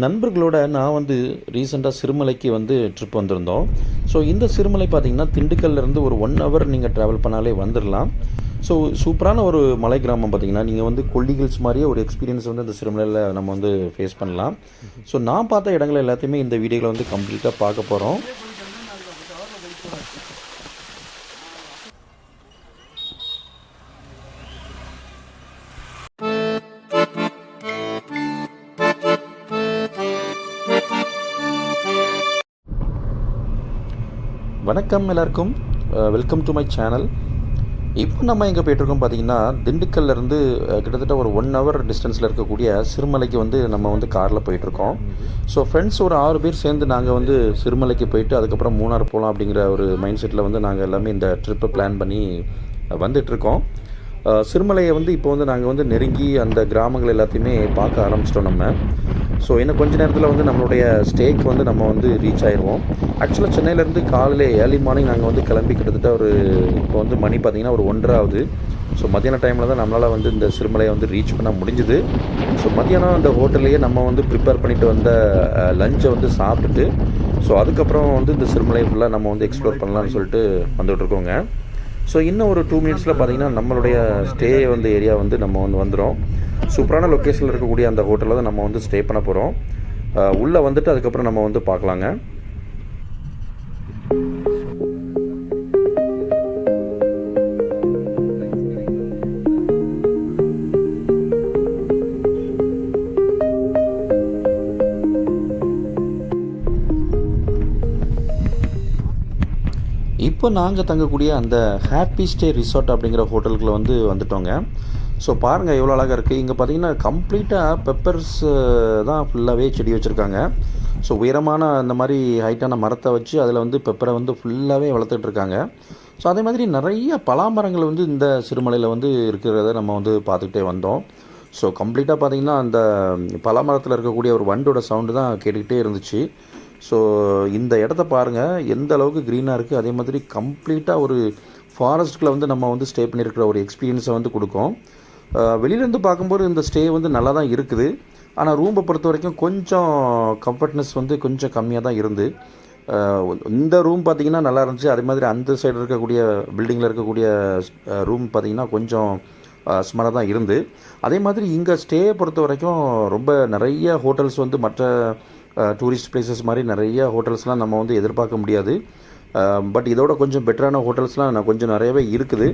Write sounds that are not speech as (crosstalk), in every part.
நண்பர்களோட நான் வந்து ரீசெண்டாக சிறுமலைக்கு வந்து ட்ரிப் வந்திருந்தோம். ஸோ இந்த சிறுமலை பார்த்தீங்கன்னா திண்டுக்கல்லேருந்து ஒரு ஒன் ஹவர் நீங்கள் ட்ராவல் பண்ணாலே வந்துடலாம் ஸோ சூப்பரான ஒரு மலை கிராமம் பார்த்தீங்கன்னா நீங்கள் வந்து கொல்லிகில்ஸ் மாதிரியே ஒரு எக்ஸ்பீரியன்ஸ் வந்து இந்த சிறுமலையில் நம்ம வந்து ஃபேஸ் பண்ணலாம். ஸோ நான் பார்த்த இடங்கள் எல்லாத்தையுமே இந்த வீடியோவில் வந்து கம்ப்ளீட்டாக பார்க்க போகிறோம் வணக்கம் எல்லாருக்கும். வெல்கம் டு மை சேனல் இப்போ நம்ம எங்கே போயிட்டுருக்கோம் பார்த்தீங்கன்னா திண்டுக்கல்லேருந்து கிட்டத்தட்ட ஒரு ஒன் ஹவர் டிஸ்டன்ஸில் இருக்கக்கூடிய சிறுமலைக்கு வந்து நம்ம வந்து காரில் போயிட்டுருக்கோம். ஸோ ஃப்ரெண்ட்ஸ் ஒரு ஆறு பேர் சேர்ந்து நாங்கள் வந்து சிறுமலைக்கு போயிட்டு அதுக்கப்புறம் மூணார் போகலாம் அப்படிங்கிற ஒரு மைண்ட் செட்டில் வந்து நாங்கள் எல்லாமே இந்த ட்ரிப்பை பிளான் பண்ணி வந்துட்டுருக்கோம். சிறுமலையை வந்து இப்போ வந்து நாங்கள் வந்து நெருங்கி அந்த கிராமங்கள் எல்லாத்தையுமே பார்க்க ஆரம்பிச்சிட்டோம் நம்ம. ஸோ இன்னும் கொஞ்ச நேரத்தில் வந்து நம்மளுடைய ஸ்டேக்கு வந்து நம்ம வந்து ரீச் ஆயிடுவோம் ஆக்சுவலாக சென்னையிலேருந்து காலையில் ஏர்லி மார்னிங் நாங்கள் வந்து கிளம்பி கிட்டத்தட்ட ஒரு இப்போ வந்து மணி பார்த்திங்கன்னா ஒரு ஒன்றரை ஆகுது ஸோ மத்தியான டைமில் தான் நம்மளால் வந்து இந்த சிறுமலையை வந்து ரீச் பண்ண முடிஞ்சுது. ஸோ மத்தியானம் அந்த ஹோட்டல்லையே நம்ம வந்து ப்ரிப்பேர் பண்ணிட்டு வந்த லஞ்சை வந்து சாப்பிட்டுட்டு ஸோ அதுக்கப்புறம் வந்து இந்த சிறுமலையை ஃபுல்லாக நம்ம வந்து எக்ஸ்ப்ளோர் பண்ணலாம்னு சொல்லிட்டு வந்துகிட்ருக்கோங்க ஸோ இன்னும் ஒரு டூ மினிட்ஸில் பார்த்தீங்கன்னா நம்மளுடைய ஸ்டே வந்து ஏரியா வந்து நம்ம வந்து வந்துடும் சூப்பரான லொக்கேஷனில் இருக்கக்கூடிய அந்த ஹோட்டலில் தான் நம்ம வந்து ஸ்டே பண்ண போகிறோம் உள்ளே வந்துட்டு அதுக்கப்புறம் நம்ம வந்து பார்க்கலாங்க. இப்போ நாங்கள் தங்கக்கூடிய அந்த ஹாப்பி ஸ்டே ரிசார்ட் அப்படிங்கிற ஹோட்டலுக்குள்ள வந்து வந்துட்டோங்க. ஸோ பாருங்கள் எவ்வளோ அழகாக இருக்குது இங்கே பார்த்தீங்கன்னா கம்ப்ளீட்டாக பெப்பர்ஸ் தான் ஃபுல்லாகவே செடி வச்சுருக்காங்க. ஸோ உயரமான அந்த மாதிரி ஹைட்டான மரத்தை வச்சு அதில் வந்து பெப்பரை வந்து ஃபுல்லாகவே வளர்த்துட்டு இருக்காங்க. ஸோ அதே மாதிரி நிறைய பலாமரங்கள் வந்து இந்த சிறுமலையில் வந்து இருக்கிறத நம்ம வந்து பார்த்துக்கிட்டே வந்தோம். ஸோ கம்ப்ளீட்டாக பார்த்தீங்கன்னா அந்த பலாமரத்தில் இருக்கக்கூடிய ஒரு வண்டோட சவுண்டு தான் கேட்டுக்கிட்டே இருந்துச்சு. ஸோ இந்த இடத்த பாருங்கள் எந்த அளவுக்கு க்ரீனாக இருக்குது அதே மாதிரி கம்ப்ளீட்டாக ஒரு ஃபாரஸ்ட்டில் வந்து நம்ம வந்து ஸ்டே பண்ணியிருக்கிற ஒரு எக்ஸ்பீரியன்ஸை வந்து கொடுக்கும். வெளியிலேருந்து பார்க்கும்போது இந்த ஸ்டே வந்து நல்லா தான் இருக்குது. ஆனால் ரூமை பொறுத்த வரைக்கும் கொஞ்சம் கம்ஃபர்ட்னஸ் வந்து கொஞ்சம் கம்மியாக தான் இருந்து இந்த ரூம் பார்த்தீங்கன்னா நல்லா இருந்துச்சு. அதே மாதிரி அந்த சைடு இருக்கக்கூடிய பில்டிங்கில் இருக்கக்கூடிய ரூம் பார்த்தீங்கன்னா கொஞ்சம் ஸ்மராக தான் இருந்து. அதே மாதிரி இங்கே ஸ்டே பொறுத்த வரைக்கும் ரொம்ப நிறைய ஹோட்டல்ஸ் வந்து மற்ற டூரிஸ்ட் பிளேசஸ் மாதிரி நிறைய ஹோட்டல்ஸ்லாம் நம்ம வந்து எதிர்பார்க்க முடியாது. பட் இதோட கொஞ்சம் பெட்டரான ஹோட்டல்ஸ்லாம் நான் கொஞ்சம் நிறையவே இருக்குது.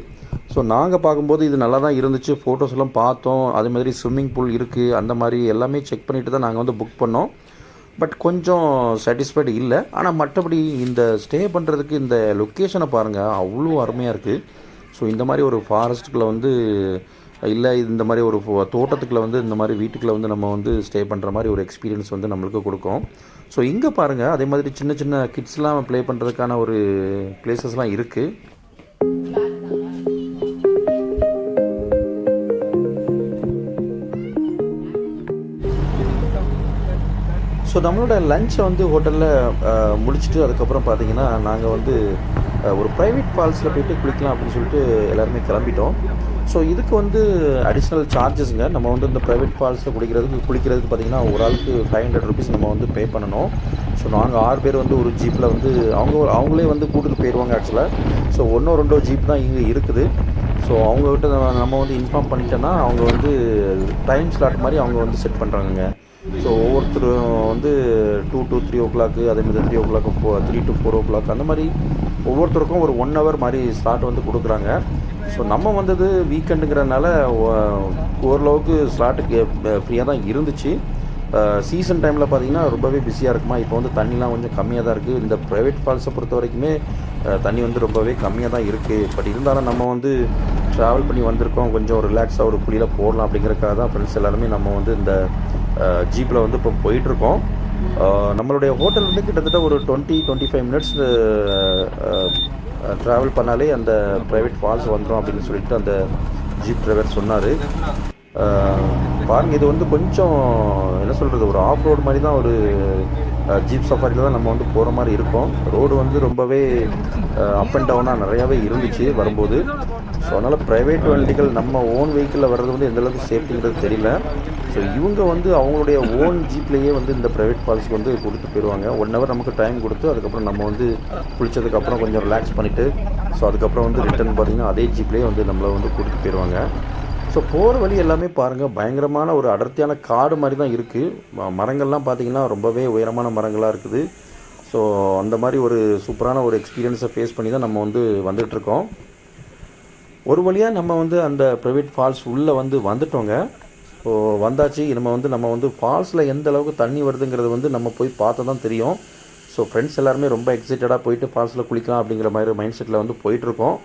ஸோ நாங்கள் பார்க்கும்போது இது நல்லா தான் இருந்துச்சு. ஃபோட்டோஸ் எல்லாம் பார்த்தோம். அதே மாதிரி ஸ்விம்மிங் பூல் இருக்குது அந்த மாதிரி எல்லாமே செக் பண்ணிவிட்டு தான் நாங்கள் வந்து புக் பண்ணோம். பட் கொஞ்சம் சாட்டிஸ்ஃபைடு இல்லை. ஆனால் மற்றபடி இந்த ஸ்டே பண்ணுறதுக்கு இந்த லொக்கேஷனை பாருங்கள் அவ்வளோ அருமையாக இருக்குது ஸோ இந்த மாதிரி ஒரு ஃபாரஸ்ட்டுக்குள்ளே வந்து இல்லை இந்த மாதிரி ஒரு தோட்டத்துக்குள்ளே வந்து இந்த மாதிரி வீட்டுக்குள்ளே வந்து நம்ம வந்து ஸ்டே பண்ணுற மாதிரி ஒரு எக்ஸ்பீரியன்ஸ் வந்து நம்மளுக்கு கொடுக்கும். ஸோ இங்கே பாருங்கள் அதே மாதிரி சின்ன சின்ன கிட்ஸ்லாம் ப்ளே பண்ணுறதுக்கான ஒரு பிளேசஸ்லாம் இருக்குது ஸோ நம்மளோட லஞ்சை வந்து ஹோட்டலில் முடிச்சுட்டு அதுக்கப்புறம் பார்த்தீங்கன்னா நாங்கள் வந்து ஒரு ப்ரைவேட் ஃபால்ஸில் போயிட்டு குளிக்கலாம் அப்படின்னு சொல்லிட்டு எல்லாருமே கிளம்பிட்டோம். ஸோ இதுக்கு வந்து அடிஷ்னல் சார்ஜஸ்ங்க நம்ம வந்து இந்த ப்ரைவேட் ஃபால்ஸில் குளிக்கிறதுக்கு குளிக்கிறதுக்கு பார்த்தீங்கன்னா ஒரு ஆளுக்கு ஃபைவ் ஹண்ட்ரட் ருபீஸ் நம்ம வந்து பே பண்ணணும். ஸோ நாங்கள் ஆறு பேர் வந்து ஒரு ஜீப்பில் வந்து அவங்க அவங்களே வந்து கூட்டிகிட்டு போயிடுவாங்க ஆக்சுவலாக ஸோ ஒன்றோ ரெண்டோ ஜீப் தான் இங்கே இருக்குது. ஸோ அவங்கக்கிட்ட நம்ம வந்து இன்ஃபார்ம் பண்ணிட்டோன்னா அவங்க வந்து டைம் ஸ்லாட் மாதிரி அவங்க வந்து செட் பண்ணுறாங்கங்க ஸோ ஒவ்வொருத்தரும் வந்து two to three o'clock அதேமாதிரி three o'clock four three to four o'clock அந்த மாதிரி ஒவ்வொருத்தருக்கும் ஒரு ஒன் ஹவர் மாதிரி ஸ்லாட் வந்து கொடுக்குறாங்க. ஸோ நம்ம வந்தது வீக்கெண்டுங்கிறதுனால ஓரளவுக்கு ஸ்லாட்டுக்கு ஃப்ரீயாக தான் இருந்துச்சு. சீசன் டைமில் பார்த்தீங்கன்னா ரொம்பவே பிஸியாக இருக்குமா? இப்போ வந்து தண்ணிலாம் கொஞ்சம் கம்மியாக தான் இருக்குது இந்த ப்ரைவேட் ஃபால்ஸை பொறுத்த வரைக்குமே தண்ணி வந்து ரொம்பவே கம்மியாக தான் இருக்குது பட் இருந்தாலும் நம்ம வந்து ட்ராவல் பண்ணி வந்திருக்கோம். கொஞ்சம் ரிலாக்ஸாக ஒரு குளியில் போடலாம் அப்படிங்கிறக்காக தான் ஃப்ரெண்ட்ஸ் எல்லாருமே நம்ம வந்து இந்த ஜீப்பில் வந்து இப்போ போயிட்டுருக்கோம். நம்மளுடைய ஹோட்டல் வந்து கிட்டத்தட்ட ஒரு twenty twenty five minutes travel பண்ணாலே அந்த ப்ரைவேட் ஃபால்ஸ் வந்துடும் அப்படின்னு சொல்லிட்டு அந்த ஜீப் டிரைவர் சொன்னார். பாருங்கள் இது வந்து கொஞ்சம் என்ன சொல்கிறது ஒரு ஆஃப் ரோடு மாதிரி தான் ஒரு ஜீப் சஃபாரியில் தான் நம்ம வந்து போகிற மாதிரி இருக்கும். ரோடு வந்து ரொம்பவே அப் அண்ட் டவுனாக நிறையாவே இருந்துச்சு வரும்போது. ஸோ அதனால் ப்ரைவேட் வண்டிகள் நம்ம ஓன் வெஹிக்கிளில் வர்றது வந்து எந்த அளவுக்கு சேஃப்டிங்கிறது தெரியல. ஸோ இவங்க வந்து அவங்களுடைய ஓன் ஜீப்லேயே வந்து இந்த ப்ரைவேட் ஃபால்ஸ்க்கு வந்து கொடுத்து போயிடுவாங்க ஒன் ஹவர் நமக்கு டைம் கொடுத்து அதுக்கப்புறம் நம்ம வந்து குளிச்சதுக்கப்புறம் கொஞ்சம் ரிலாக்ஸ் பண்ணிவிட்டு ஸோ அதுக்கப்புறம் வந்து ரிட்டர்ன் பார்த்திங்கன்னா அதே ஜீப்லேயே வந்து நம்மளை வந்து கொடுத்து போயிடுவாங்க ஸோ போகிற வழி எல்லாமே பாருங்கள் பயங்கரமான ஒரு அடர்த்தியான காடு மாதிரி தான் இருக்குது மரங்கள்லாம் பார்த்திங்கன்னா ரொம்பவே உயரமான மரங்களாக இருக்குது. ஸோ அந்த மாதிரி ஒரு சூப்பரான ஒரு எக்ஸ்பீரியன்ஸை ஃபேஸ் பண்ணி தான் நம்ம வந்து வந்துகிட்ருக்கோம் ஒரு வழியாக நம்ம வந்து அந்த ப்ரைவேட் ஃபால்ஸ் உள்ளே வந்து வந்துட்டோங்க. ஸோ வந்தாச்சு. நம்ம வந்து நம்ம வந்து ஃபால்ஸில் எந்த அளவுக்கு தண்ணி வருதுங்கிறது வந்து நம்ம போய் பார்த்தா தான் தெரியும். ஸோ ஃப்ரெண்ட்ஸ் எல்லாருமே ரொம்ப எக்ஸைட்டடாக போயிட்டு ஃபால்ஸில் குளிக்கலாம் அப்படிங்கிற மாதிரி மைண்ட் செட்டில் வந்து போயிட்டுருக்கோம்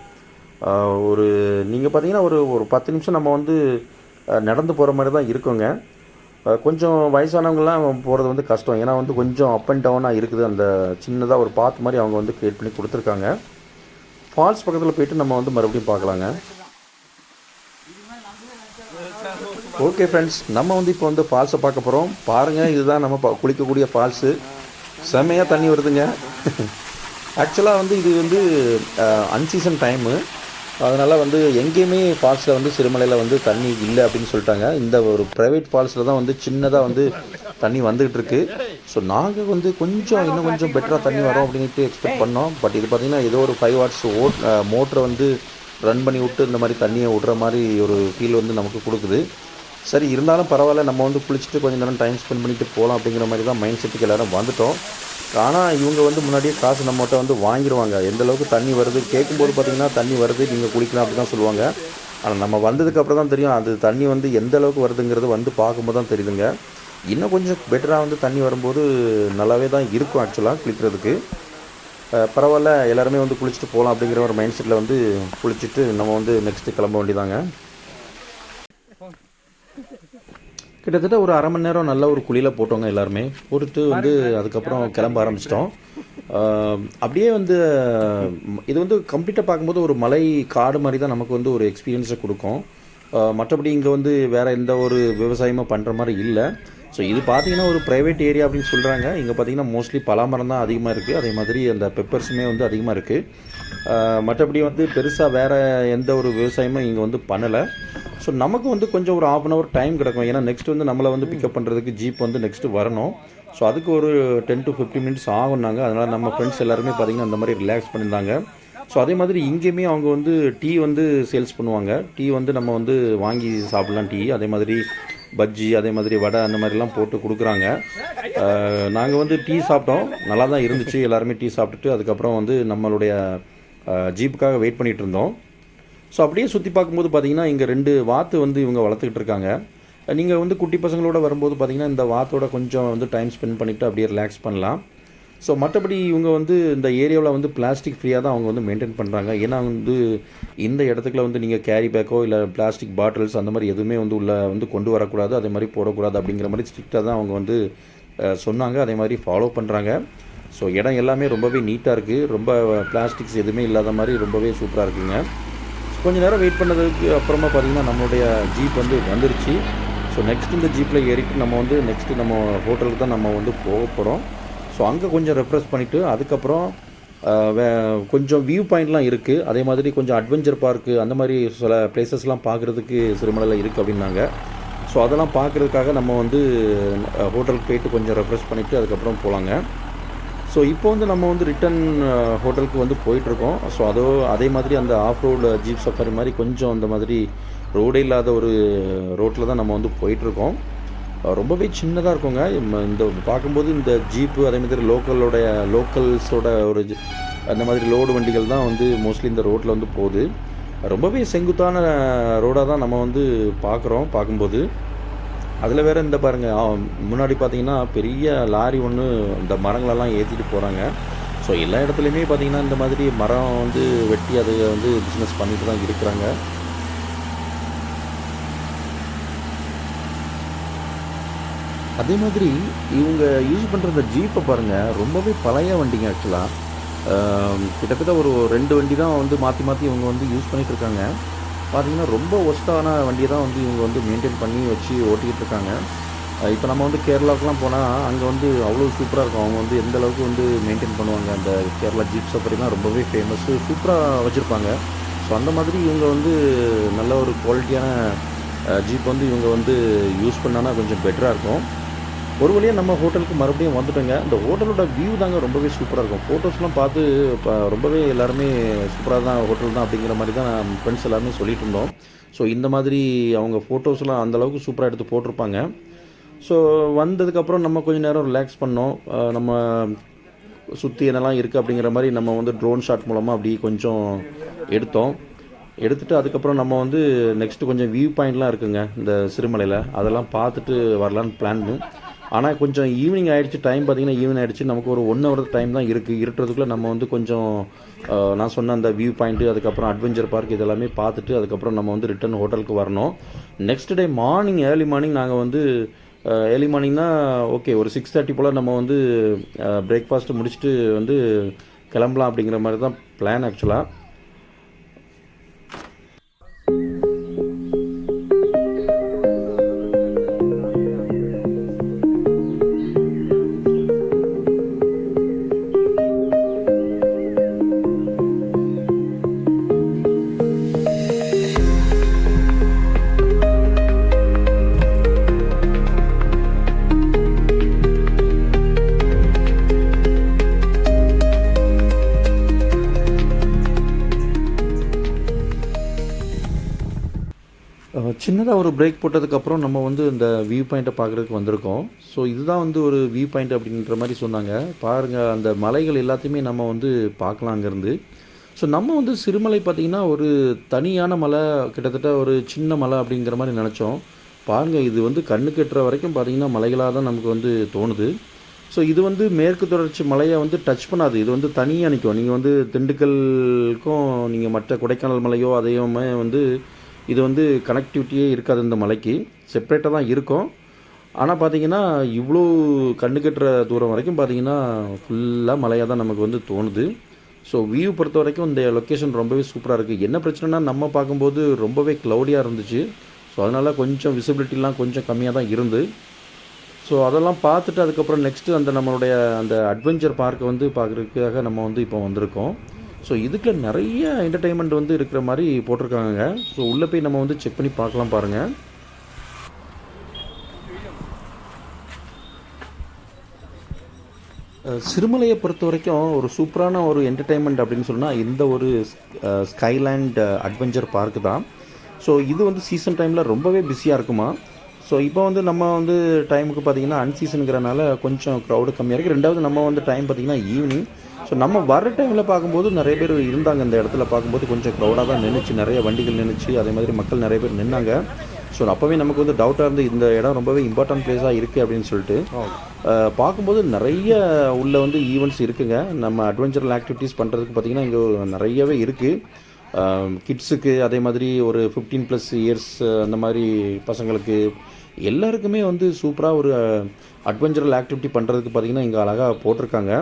ஒரு நீங்கள் பார்த்தீங்கன்னா ஒரு ஒரு பத்து நிமிஷம் நம்ம வந்து நடந்து போகிற மாதிரி தான் இருக்குங்க. கொஞ்சம் வயசானவங்கலாம் போகிறது வந்து கஷ்டம். ஏன்னா வந்து கொஞ்சம் அப் அண்ட் டவுனாக இருக்குது. அந்த சின்னதாக ஒரு பாத் மாதிரி அவங்க வந்து க்ரியேட் பண்ணி கொடுத்துருக்காங்க. ஃபால்ஸ் பக்கத்தில் போயிட்டு நம்ம வந்து மறுபடியும் பார்க்கலாங்க. ஓகே ஃப்ரெண்ட்ஸ் நம்ம வந்து இப்போ வந்து ஃபால்ஸை பார்க்க போகிறோம் பாருங்கள் இதுதான் நம்ம பா- குளிக்கக்கூடிய ஃபால்ஸு. செம்மையாக தண்ணி வருதுங்க. (laughs) ஆக்சுவலாக வந்து இது வந்து அன்சீசன் டைமு அதனால் வந்து எங்கேயுமே ஃபால்ஸில் வந்து சிறுமலையில் வந்து தண்ணி இல்லை அப்படின்னு சொல்லிட்டாங்க. இந்த ஒரு ப்ரைவேட் ஃபால்ஸில் தான் வந்து சின்னதாக வந்து தண்ணி வந்துகிட்டு இருக்கு. ஸோ நாங்கள் வந்து கொஞ்சம் இன்னும் கொஞ்சம் பெட்டராக தண்ணி வரும் அப்படின்ட்டு எக்ஸ்பெக்ட் பண்ணோம். பட் இது பார்த்திங்கன்னா ஏதோ ஒரு ஃபைவ் வாட்ஸ் ஓட் மோட்டரை வந்து ரன் பண்ணி விட்டு இந்த மாதிரி தண்ணியை விடுற மாதிரி ஒரு ஃபீல் வந்து நமக்கு கொடுக்குது. சரி இருந்தாலும் பரவாயில்ல நம்ம வந்து குளிச்சுட்டு கொஞ்சம் நேரம் டைம் ஸ்பெண்ட் பண்ணிட்டு போகலாம் அப்படிங்கிற மாதிரி தான் மைண்ட் செட்டுக்கு எல்லாரும் வந்துட்டோம். ஆனால் இவங்க வந்து முன்னாடியே காசு நம்மகிட்ட வந்து வாங்கிடுவாங்க. எந்த அளவுக்கு தண்ணி வருது கேட்கும்போது பார்த்தீங்கன்னா தண்ணி வருது நீங்கள் குளிக்கலாம் அப்படி தான் சொல்லுவாங்க. ஆனால் நம்ம வந்ததுக்கப்புறம் தான் தெரியும் அது தண்ணி வந்து எந்த அளவுக்கு வருதுங்கிறது வந்து பார்க்கும்போது தான் தெரியுதுங்க. இன்னும் கொஞ்சம் பெட்டராக வந்து தண்ணி வரும்போது நல்லாவே தான் இருக்கும் ஆக்சுவலாக குளிக்கிறதுக்கு. பரவாயில்ல எல்லாருமே வந்து குளிச்சுட்டு போகலாம் அப்படிங்கிற ஒரு மைண்ட் செட்டில் வந்து குளிச்சுட்டு நம்ம வந்து நெக்ஸ்ட்டு கிளம்ப வேண்டியதாங்க. கிட்டத்தட்ட ஒரு அரை மணி நேரம் நல்ல ஒரு குளியில் போட்டோங்க எல்லாருமே. போட்டுட்டு வந்து அதுக்கப்புறம் கிளம்ப ஆரம்பிச்சிட்டோம். அப்படியே வந்து இது வந்து கம்ப்ளீட்டாக பார்க்கும்போது ஒரு மலை காடு மாதிரி தான் நமக்கு வந்து ஒரு எக்ஸ்பீரியன்ஸை கொடுக்கும். மற்றபடி இங்கே வந்து வேறு எந்த ஒரு விவசாயமும் பண்ணுற மாதிரி இல்லை. ஸோ இது பார்த்தீங்கன்னா ஒரு ப்ரைவேட் ஏரியா அப்படின்னு சொல்கிறாங்க இங்கே பார்த்தீங்கன்னா மோஸ்ட்லி பலாமரம் தான் அதிகமாக இருக்குது அதே மாதிரி அந்த பெப்பர்ஸுமே வந்து அதிகமாக இருக்குது மற்றபடி வந்து பெருசாக வேறு எந்த ஒரு விவசாயமும் இங்கே வந்து பண்ணலை. ஸோ நமக்கு வந்து கொஞ்சம் ஒரு ஆஃப் அன் ஹவர் டைம் கிடக்கும். ஏன்னா நெக்ஸ்ட் வந்து நம்மளை வந்து பிக்கப் பண்ணுறதுக்கு ஜீப் வந்து நெக்ஸ்ட்டு வரணும். ஸோ அதுக்கு ஒரு டென் டு ஃபிஃப்டி மினிட்ஸ் ஆகும்னாங்க அதனால் நம்ம ஃப்ரெண்ட்ஸ் எல்லாருமே பார்த்திங்கன்னா அந்த மாதிரி ரிலாக்ஸ் பண்ணியிருந்தாங்க. ஸோ அதே மாதிரி இங்கேயுமே அவங்க வந்து டீ வந்து சேல்ஸ் பண்ணுவாங்க. டீ வந்து நம்ம வந்து வாங்கி சாப்பிட்லாம் டீ. அதே மாதிரி பஜ்ஜி அதே மாதிரி வடை அந்த மாதிரிலாம் போட்டு கொடுக்குறாங்க. நாங்கள் வந்து டீ சாப்பிட்டோம். நல்லா தான் இருந்துச்சு. எல்லாருமே டீ சாப்பிட்டுட்டு அதுக்கப்புறம் வந்து நம்மளுடைய ஜீப்புக்காக வெயிட் பண்ணிகிட்டு இருந்தோம். ஸோ அப்படியே சுற்றி பார்க்கும்போது பார்த்தீங்கன்னா இங்கே ரெண்டு வாத்து வந்து இவங்க வளர்த்துக்கிட்டு இருக்காங்க. நீங்கள் வந்து குட்டி பசங்களோட வரும்போது பார்த்திங்கன்னா இந்த வாத்தோட கொஞ்சம் வந்து டைம் ஸ்பெண்ட் பண்ணிவிட்டு அப்படியே ரிலாக்ஸ் பண்ணலாம். ஸோ மற்றபடி இவங்க வந்து இந்த ஏரியாவில் வந்து பிளாஸ்டிக் ஃப்ரீயாக தான் அவங்க வந்து மெயின்டைன் பண்ணுறாங்க ஏன்னா வந்து இந்த இடத்துக்குள்ள வந்து நீங்கள் கேரி பேக்கோ இல்லை பிளாஸ்டிக் பாட்டில்ஸ் அந்த மாதிரி எதுவுமே வந்து உள்ள வந்து கொண்டு வரக்கூடாது. அதே மாதிரி போடக்கூடாது அப்படிங்கிற மாதிரி ஸ்ட்ரிக்டாக தான் அவங்க வந்து சொன்னாங்க. அதே மாதிரி ஃபாலோ பண்ணுறாங்க ஸோ இடம் எல்லாமே ரொம்பவே நீட்டாக இருக்குது ரொம்ப பிளாஸ்டிக்ஸ் எதுவுமே இல்லாத மாதிரி ரொம்பவே சூப்பராக இருக்குங்க. கொஞ்ச நேரம் வெயிட் பண்ணதுக்கு அப்புறமா பார்த்தீங்கன்னா நம்மளுடைய ஜீப் வந்து வந்துருச்சு. ஸோ நெக்ஸ்ட் இந்த ஜீப்பில் ஏறிட்டு நம்ம வந்து நெக்ஸ்ட்டு நம்ம ஹோட்டலுக்கு தான் நம்ம வந்து போக போகிறோம் ஸோ அங்கே கொஞ்சம் ரெஃப்ரெஷ் பண்ணிவிட்டு அதுக்கப்புறம் வே கொஞ்சம் வியூ பாயிண்ட்லாம் இருக்குது அதே மாதிரி கொஞ்சம் அட்வென்ச்சர் பார்க்கு அந்த மாதிரி சில பிளேசஸ்லாம் பார்க்குறதுக்கு சிறுமலையில் இருக்குது அப்படின்னாங்க. ஸோ அதெல்லாம் பார்க்குறதுக்காக நம்ம வந்து ஹோட்டலுக்கு போயிட்டு கொஞ்சம் ரெஃப்ரெஷ் பண்ணிவிட்டு அதுக்கப்புறம் போகலாங்க ஸோ இப்போ வந்து நம்ம வந்து ரிட்டன் ஹோட்டலுக்கு uh, வந்து போயிட்டுருக்கோம். ஸோ அதோ அதே மாதிரி அந்த ஆஃப் ரோடு ஜீப் சஃபாரி மாதிரி கொஞ்சம் அந்த மாதிரி ரோடே இல்லாத ஒரு uh, ரோட்டில் தான் நம்ம வந்து போயிட்டுருக்கோம். Uh, ரொம்பவே சின்னதாக இருக்குங்க. இந்த பார்க்கும்போது இந்த ஜீப்பு அதே மாதிரி லோக்கலோடைய லோக்கல்ஸோட ஒரு அந்த மாதிரி லோடு வண்டிகள் தான் வந்து மோஸ்ட்லி இந்த ரோட்டில் வந்து போகுது. ரொம்பவே செங்குத்தான ரோடாக தான் நம்ம வந்து பார்க்குறோம் பார்க்கும்போது. அதில் வேறு இந்த பாருங்க முன்னாடி பார்த்தீங்கன்னா பெரிய லாரி ஒன்று இந்த மரங்களெல்லாம் ஏற்றிட்டு போகிறாங்க ஸோ எல்லா இடத்துலையுமே பார்த்தீங்கன்னா இந்த மாதிரி மரம் வந்து வெட்டி அதை வந்து பிஸ்னஸ் பண்ணிட்டு தான் இருக்கிறாங்க. அதே மாதிரி இவங்க யூஸ் பண்ணுற இந்த ஜீப்பை பாருங்கள் ரொம்பவே பழைய வண்டிங்க ஆக்சுவலாக கிட்டத்தட்ட ஒரு ரெண்டு வண்டி தான் வந்து மாற்றி மாற்றி இவங்க வந்து யூஸ் பண்ணிகிட்ருக்காங்க இருக்காங்க. பார்த்தீங்கன்னா ரொம்ப ஒஸ்ட்டான வண்டியை தான் வந்து இவங்க வந்து மெயின்டைன் பண்ணி வச்சு ஓட்டிக்கிட்டு இருக்காங்க இப்போ நம்ம வந்து கேரளாவுக்குலாம் போனால் அங்கே வந்து அவ்வளோ சூப்பராக இருக்கும். அவங்க வந்து எந்த அளவுக்கு வந்து மெயின்டைன் பண்ணுவாங்க? அந்த கேரளா ஜீப் சஃபரிலாம் ரொம்பவே ஃபேமஸ்ஸு சூப்பராக வச்சுருப்பாங்க. ஸோ அந்த மாதிரி இவங்க வந்து நல்ல ஒரு குவாலிட்டியான ஜீப் வந்து இவங்க வந்து யூஸ் பண்ணான்னா கொஞ்சம் பெட்டராக இருக்கும். ஒரு வழியாக நம்ம ஹோட்டலுக்கு மறுபடியும் வந்துட்டோங்க. இந்த ஹோட்டலோட வியூ தாங்க ரொம்பவே சூப்பராக இருக்கும். ஃபோட்டோஸ்லாம் பார்த்து இப்போ ரொம்பவே எல்லாருமே சூப்பராக தான் ஹோட்டல் தான் அப்படிங்கிற மாதிரி தான் ஃப்ரெண்ட்ஸ் எல்லாருமே சொல்லிட்டு இருந்தோம். ஸோ இந்த மாதிரி அவங்க ஃபோட்டோஸ்லாம் அந்தளவுக்கு சூப்பராக எடுத்து போட்டிருப்பாங்க. ஸோ வந்ததுக்கப்புறம் நம்ம கொஞ்சம் நேரம் ரிலாக்ஸ் பண்ணோம். நம்ம சுற்றி என்னெல்லாம் இருக்குது அப்படிங்கிற மாதிரி நம்ம வந்து ட்ரோன் ஷாட் மூலமாக அப்படி கொஞ்சம் எடுத்தோம். எடுத்துகிட்டு அதுக்கப்புறம் நம்ம வந்து நெக்ஸ்ட்டு கொஞ்சம் வியூ பாயிண்ட்லாம் இருக்குங்க இந்த சிறுமலையில். அதெல்லாம் பார்த்துட்டு வரலான்னு பிளான் ஆனால் கொஞ்சம் ஈவினிங் ஆகிடுச்சு டைம் பார்த்தீங்கன்னா ஈவினிங் ஆயிடுச்சு. நமக்கு ஒரு ஒன் ஹவர் டைம் தான் இருக்குது இருட்டுறதுக்குள்ளே நம்ம வந்து கொஞ்சம் நான் சொன்ன அந்த வியூ பாயிண்ட்டு அதுக்கப்புறம் அட்வென்ச்சர் பார்க் இதெல்லாமே பார்த்துட்டு அதுக்கப்புறம் நம்ம வந்து ரிட்டர்ன் ஹோட்டலுக்கு வரணும். Next day morning early morning நாங்கள் வந்து ஏர்லி மார்னிங்னா ஓகே ஒரு சிக்ஸ் தேர்ட்டி போல் நம்ம வந்து பிரேக்ஃபாஸ்ட்டு முடிச்சுட்டு வந்து கிளம்பலாம் அப்படிங்கிற மாதிரி தான் பிளான் ஆக்சுவலாக ஒரு பிரேக் போட்டதுக்கப்புறம் நம்ம வந்து இந்த வியூ பாயிண்ட்டை பார்க்குறதுக்கு வந்திருக்கோம். ஸோ இதுதான் வந்து ஒரு வியூ பாயிண்ட் அப்படின்ற மாதிரி சொன்னாங்க. பாருங்கள் அந்த மலைகள் எல்லாத்தையுமே நம்ம வந்து பார்க்கலாம் அங்கேருந்து. ஸோ நம்ம வந்து சிறுமலை பார்த்திங்கன்னா ஒரு தனியான மலை கிட்டத்தட்ட ஒரு சின்ன மலை அப்படிங்கிற மாதிரி நினச்சோம். பாருங்கள் இது வந்து கண்ணு கெட்டுற வரைக்கும் பார்த்திங்கன்னா மலைகளாக தான் நமக்கு வந்து தோணுது. ஸோ இது வந்து மேற்கு தொடர்ச்சி மலையை வந்து டச் பண்ணாது. இது வந்து தனியாக நிற்கும் நீங்கள் வந்து திண்டுக்கலுக்கும் நீங்கள் மற்ற கொடைக்கானல் மலையோ அதையுமே வந்து இது வந்து கனெக்டிவிட்டியே இருக்காது இந்த மலைக்கு. செப்பரேட்டாக தான் இருக்கும். ஆனால் பார்த்தீங்கன்னா இவ்வளோ கண்ணு கட்டுற தூரம் வரைக்கும் பார்த்தீங்கன்னா ஃபுல்லாக மலையாக தான் நமக்கு வந்து தோணுது. ஸோ வியூ பொறுத்த வரைக்கும் இந்த லொக்கேஷன் ரொம்பவே சூப்பராக இருக்குது என்ன பிரச்சனைனா நம்ம பார்க்கும்போது ரொம்பவே க்ளவுடியாக இருந்துச்சு. ஸோ அதனால் கொஞ்சம் விசிபிலிட்டிலாம் கொஞ்சம் கம்மியாக தான் இருந்து. ஸோ அதெல்லாம் பார்த்துட்டு அதுக்கப்புறம் நெக்ஸ்ட்டு அந்த நம்மளுடைய அந்த அட்வென்ச்சர் பார்க்கை வந்து பார்க்குறதுக்காக நம்ம வந்து இப்போ வந்திருக்கோம். ஸோ இதுக்குள்ள நிறைய என்டர்டெயின்மெண்ட் வந்து இருக்கிற மாதிரி போட்டிருக்காங்க ஸோ உள்ளே போய் நம்ம வந்து செக் பண்ணி பார்க்கலாம் பாருங்கள் சிறுமலையை பொறுத்த வரைக்கும் ஒரு சூப்பரான ஒரு என்டர்டெயின்மெண்ட் அப்படின்னு சொன்னால் இந்த ஒரு ஸ்கைலேண்ட் அட்வென்ச்சர் பார்க்கு தான். ஸோ இது வந்து சீசன் டைமில் ரொம்பவே பிஸியாக இருக்குமா? ஸோ இப்போ வந்து நம்ம வந்து டைமுக்கு பார்த்தீங்கன்னா அன்சீசனுங்கிறனால கொஞ்சம் க்ரௌடு கம்மியாக இருக்குது ரெண்டாவது நம்ம வந்து டைம் பார்த்தீங்கன்னா ஈவினிங் ஸோ நம்ம வர டைமில் பார்க்கும்போது நிறைய பேர் இருந்தாங்க. இந்த இடத்துல பார்க்கும்போது கொஞ்சம் க்ரௌடாக தான் நின்றுச்சு நிறைய வண்டிகள் நின்றுச்சு அதே மாதிரி மக்கள் நிறைய பேர் நின்னாங்க. ஸோ அப்போவே நமக்கு வந்து டவுட்டாக இருந்து இந்த இடம் ரொம்பவே இம்பார்ட்டன்ட் பிளேஸாக இருக்குது அப்படின்னு சொல்லிட்டு அஹ், பார்க்கும்போது நிறைய உள்ள வந்து ஈவெண்ட்ஸ் இருக்குங்க. நம்ம அட்வென்ச்சரல் ஆக்டிவிட்டீஸ் பண்ணுறதுக்கு பார்த்தீங்கன்னா இங்கே நிறையவே இருக்குது கிட்ஸுக்கு அதே மாதிரி ஒரு ஃபிஃப்டீன் ப்ளஸ் இயர்ஸ் அந்த மாதிரி பசங்களுக்கு எல்லாருக்குமே வந்து சூப்பராக ஒரு அட்வென்ச்சரல் ஆக்டிவிட்டி பண்ணுறதுக்கு பார்த்தீங்கன்னா இங்கே அழகாக போட்டிருக்காங்க.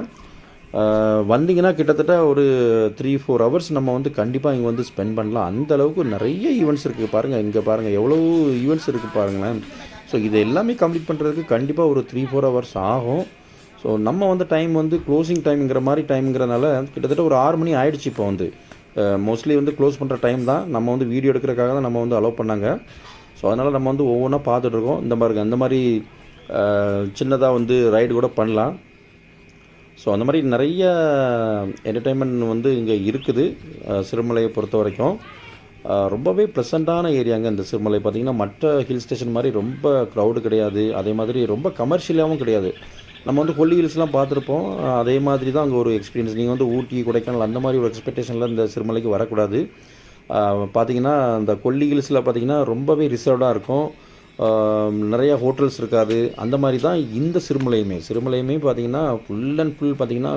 வந்தீங்கன்னா கிட்டத்தட்ட ஒரு த்ரீ ஃபோர் ஹவர்ஸ் நம்ம வந்து கண்டிப்பாக இங்கே வந்து ஸ்பெண்ட் பண்ணலாம். அந்த அளவுக்கு நிறைய ஈவெண்ட்ஸ் இருக்குது பாருங்கள் இங்கே பாருங்கள் எவ்வளோ ஈவெண்ட்ஸ் இருக்குது பாருங்களேன். ஸோ இது எல்லாமே கம்ப்ளீட் பண்ணுறதுக்கு கண்டிப்பாக ஒரு த்ரீ ஃபோர் ஹவர்ஸ் ஆகும். ஸோ நம்ம வந்து டைம் வந்து க்ளோசிங் டைம்ங்கிற மாதிரி டைம்ங்கிறனால கிட்டத்தட்ட ஒரு ஆறு மணி ஆயிடுச்சு இப்போ வந்து. மோஸ்ட்லி வந்து க்ளோஸ் பண்ணுற டைம் தான். நம்ம வந்து வீடியோ எடுக்கிறதுக்காக தான் நம்ம வந்து அலோவ் பண்ணாங்க. ஸோ அதனால் நம்ம வந்து ஒவ்வொன்றா பார்த்துட்ருக்கோம் இந்த மாதிரி அந்த மாதிரி சின்னதாக வந்து ரைடு கூட பண்ணலாம். ஸோ அந்த மாதிரி நிறைய என்டர்டெயின்மெண்ட் வந்து இங்கே இருக்குது. சிறுமலையை பொறுத்த வரைக்கும். ரொம்பவே ப்ளசண்ட்டான ஏரியாங்க இந்த சிறுமலை. பார்த்திங்கன்னா மற்ற ஹில் ஸ்டேஷன் மாதிரி ரொம்ப க்ரௌடு கிடையாது. அதே மாதிரி ரொம்ப கமர்ஷியலாகவும் கிடையாது. நம்ம வந்து கொல்லி ஹில்ஸ்லாம் பார்த்துருப்போம். அதே மாதிரி தான் அங்கே ஒரு எக்ஸ்பீரியன்ஸ் நீங்கள் வந்து ஊட்டி கொடைக்கானல் அந்த மாதிரி ஒரு எக்ஸ்பெக்டேஷனில் இந்த சிறுமலைக்கு வரக்கூடாது. பார்த்திங்கன்னா அந்த கொல்லி ஹில்ஸில் பார்த்தீங்கன்னா ரொம்பவே ரிசர்வ்டாக இருக்கும். நிறையா ஹோட்டல்ஸ் இருக்காது. அந்த மாதிரி தான் இந்த சிறுமலையுமே. சிறுமலையுமே பார்த்தீங்கன்னா ஃபுல் அண்ட் ஃபுல் பார்த்தீங்கன்னா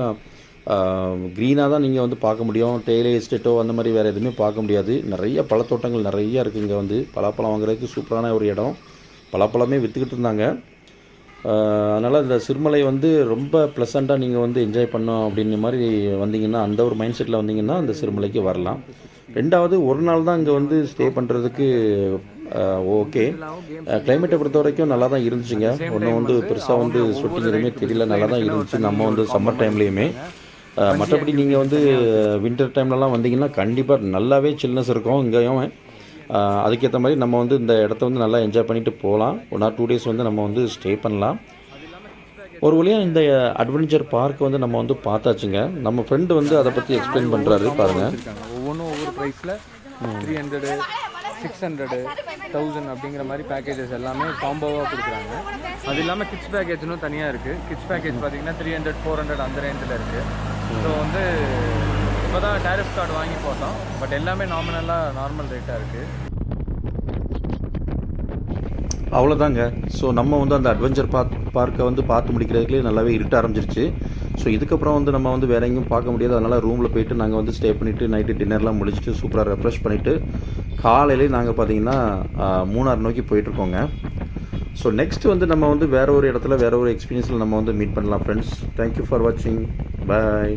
க்ரீனாக தான் நீங்கள் வந்து பார்க்க முடியும். டெய்லி எஸ்டேட்டோ அந்த மாதிரி வேறு எதுவுமே பார்க்க முடியாது. நிறைய பழத்தோட்டங்கள் நிறையா இருக்குது இங்கே வந்து. பலாப்பழம் வாங்குறதுக்கு சூப்பரான ஒரு இடம். பலாப்பழமே விற்றுக்கிட்டு இருந்தாங்க. அதனால் இந்த சிறுமலை வந்து ரொம்ப ப்ளசண்ட்டாக நீங்கள் வந்து என்ஜாய் பண்ணோம் அப்படின்ற மாதிரி வந்தீங்கன்னா அந்த ஒரு மைண்ட் செட்டில் வந்தீங்கன்னா அந்த சிறுமலைக்கு வரலாம். ரெண்டாவது ஒரு நாள் தான் இங்கே வந்து ஸ்டே பண்ணுறதுக்கு ஓகே கிளைமேட்டை பொறுத்த வரைக்கும் நல்லா தான் இருந்துச்சுங்க. ஒன்றும் வந்து பெருசாக வந்து ஸ்வெட்டிங் எதுவுமே தெரியல. நல்லா தான் இருந்துச்சு. நம்ம வந்து சம்மர் டைம்லேயுமே மற்றபடி நீங்கள் வந்து வின்டர் டைம்லலாம் வந்தீங்கன்னா கண்டிப்பாக நல்லாவே சில்னஸ் இருக்கும். இங்கேயும் அதுக்கேற்ற மாதிரி நம்ம வந்து இந்த இடத்த வந்து நல்லா என்ஜாய் பண்ணிட்டு போகலாம். ஒன் ஆர் டூ டேஸ் வந்து நம்ம வந்து ஸ்டே பண்ணலாம். ஒரு வழியாக இந்த அட்வென்ச்சர் பார்க் வந்து நம்ம வந்து பார்த்தாச்சுங்க. நம்ம ஃப்ரெண்டு வந்து அதை பற்றி எக்ஸ்பிளைன் பண்ணுறாரு பாருங்கள் ஒவ்வொன்றும் ஒவ்வொரு ப்ரைஸில் three hundred six hundred thousand அப்படிங்கிற மாதிரி பேக்கேஜஸ் எல்லாமே காம்போவாக கொடுக்குறாங்க. அது இல்லாமல் கிட்ஸ் பேக்கேஜ்னும் தனியாக இருக்குது கிட்ஸ் பேக்கேஜ் பார்த்தீங்கன்னா த்ரீ ஹண்ட்ரட் ஃபோர் ஹண்ட்ரட் அந்த ரேஞ்சில் இருக்குது ஸோ வந்து இப்போ தான் டேரிஃப் கார்டு வாங்கி போட்டோம். பட் எல்லாமே நார்மலாக நார்மல் ரேட்டாக இருக்குது அவ்வளோதாங்க ஸோ நம்ம வந்து அந்த அட்வென்ச்சர் பார்க் பார்க்கை வந்து பார்த்து முடிக்கிறதுக்குலேயே நல்லாவே இருட்ட ஆரம்பிச்சிருச்சு. ஸோ இதுக்கப்புறம் வந்து நம்ம வந்து வேற எங்கேயும் பார்க்க முடியாது. அதனால் ரூமில் போயிட்டு நாங்கள் வந்து ஸ்டே பண்ணிவிட்டு நைட்டு டின்னர்லாம் முடிச்சுட்டு சூப்பராக ரெஃப்ரெஷ் பண்ணிவிட்டு காலையிலே நாங்கள் பார்த்தீங்கன்னா மூணார் நோக்கி போயிட்டுருக்கோங்க. ஸோ நெக்ஸ்ட் வந்து நம்ம வந்து வேற ஒரு இடத்துல வேற ஒரு எக்ஸ்பீரியன்ஸில் நம்ம வந்து மீட் பண்ணலாம் ஃப்ரெண்ட்ஸ் தேங்க்யூ ஃபார் வாட்சிங் பாய்